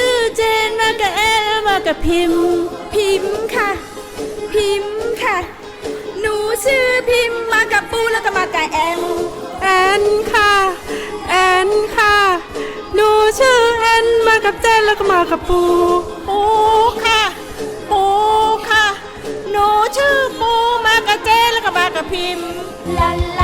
ชื่อเจนมากับแอนมากับพิมพิมค่ะ พิมค่ะ หนูชื่อพิมมากับปูแล้วก็มากับแอนแอนค่ะ แอนค่ะ หนูชื่อแอนมากับเจนแล้วก็มากับปูปูค่ะปูค่ะ หนูชื่อปูมากับเจนแล้วก็มากับพิมพ์ล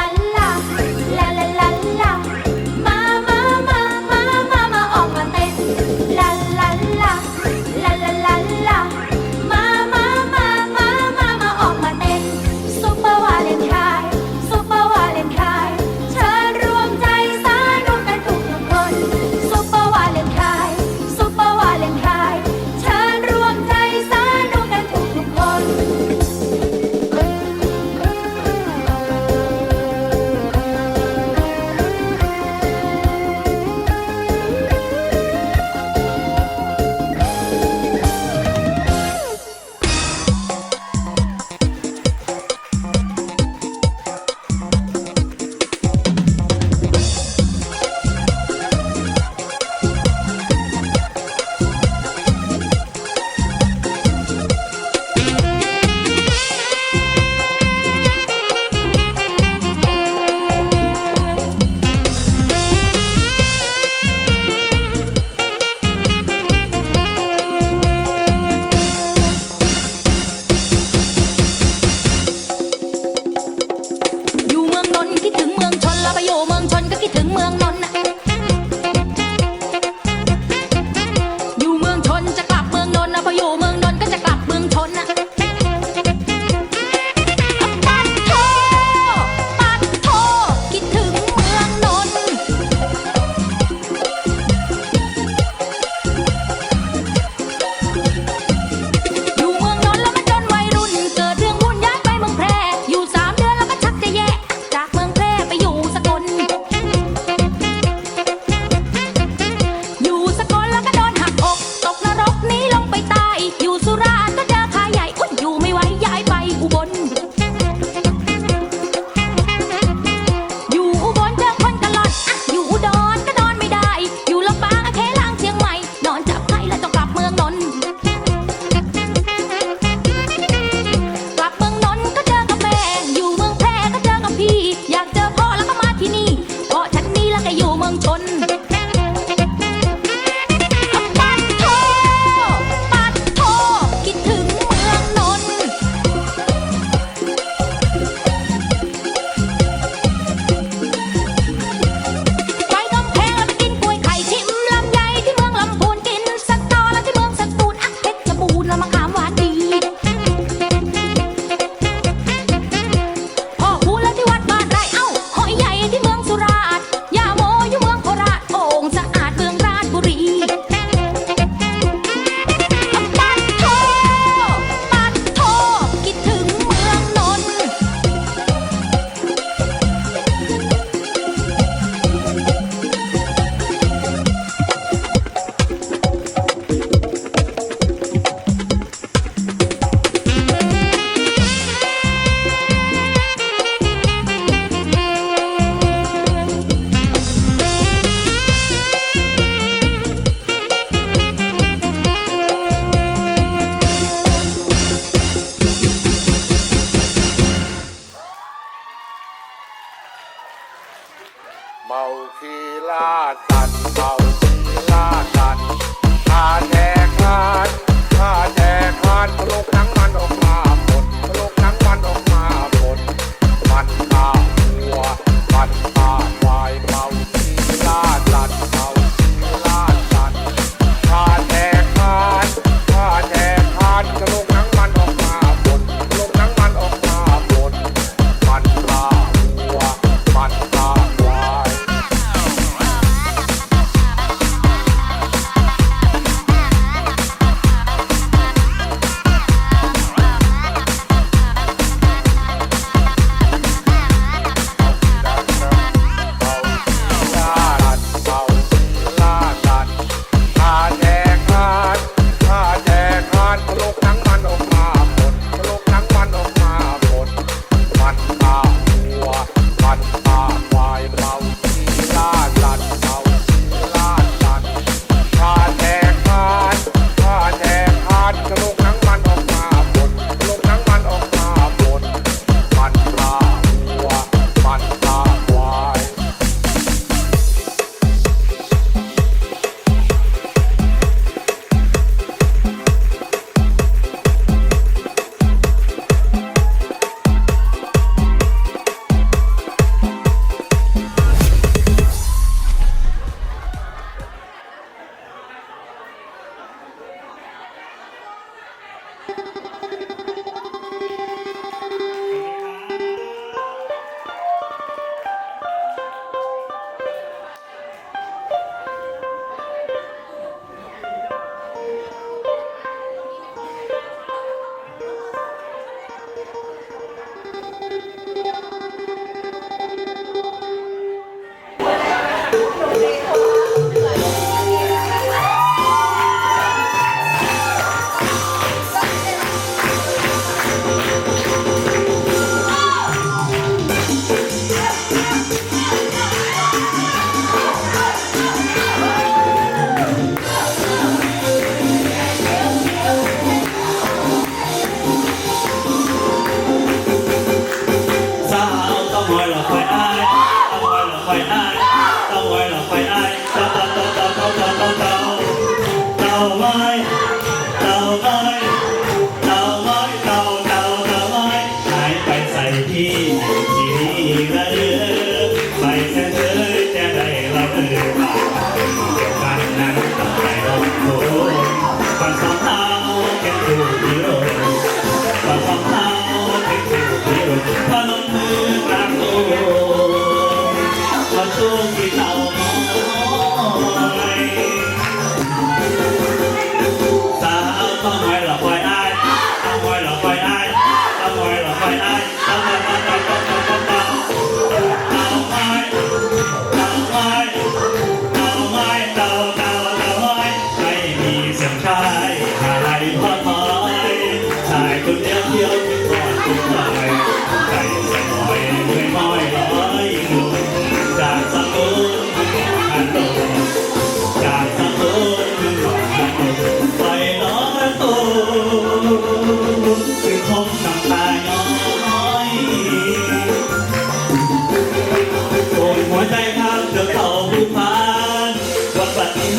เมาขี้ลาดกันเมา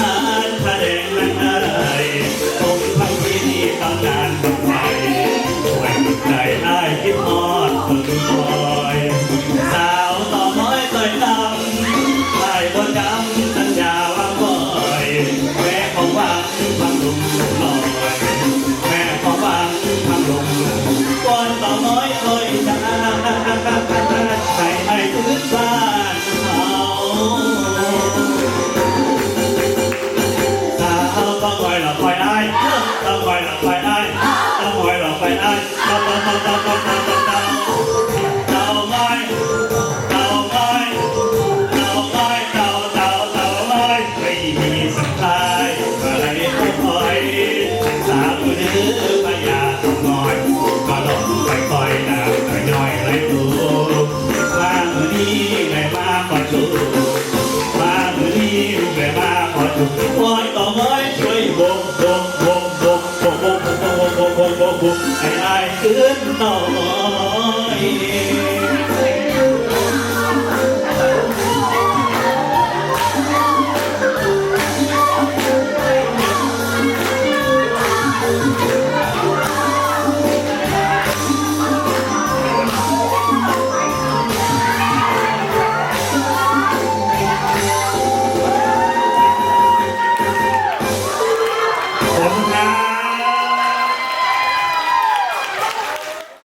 านพระแดงนั้น